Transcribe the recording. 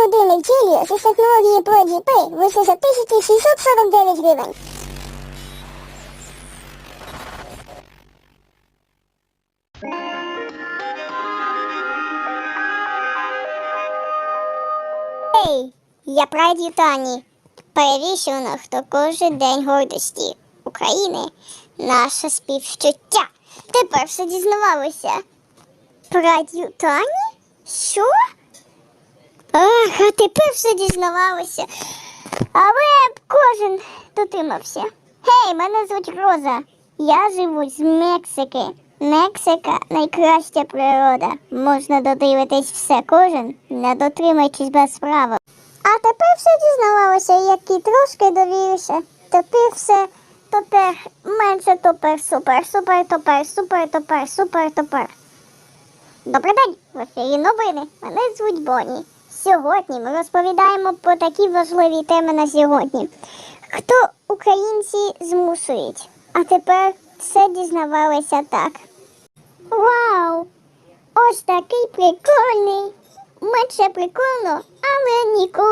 годинник Genius із технології Prodigy Pay вийшов за 1649 гривень. Ей, я прадід Тані. Перевішено, хто кожен день гордості України. Наше співчуття. Тепер все дізнавалося. Прадід Тані? Що? Ах, а тепер все дізнавалося. Але кожен дотримався. Гей, мене звуть Роза. Я живу з Мексики. Мексика найкраща природа. Можна додивитись все кожен, не дотримуючись без правил. А тепер все дізнавалося, як і трошки довірився. Тепер все тепер менше топер, супер, супер, топер, супер, топер, супер, топер. Добрий день, в ефірі новини. Мене звуть Бонні. Сьогодні ми розповідаємо про такі важливі теми на сьогодні. Хто українці змушують? А тепер все дізнавалися так. Вау! Ось такий прикольний. Менше прикольно, але ніколи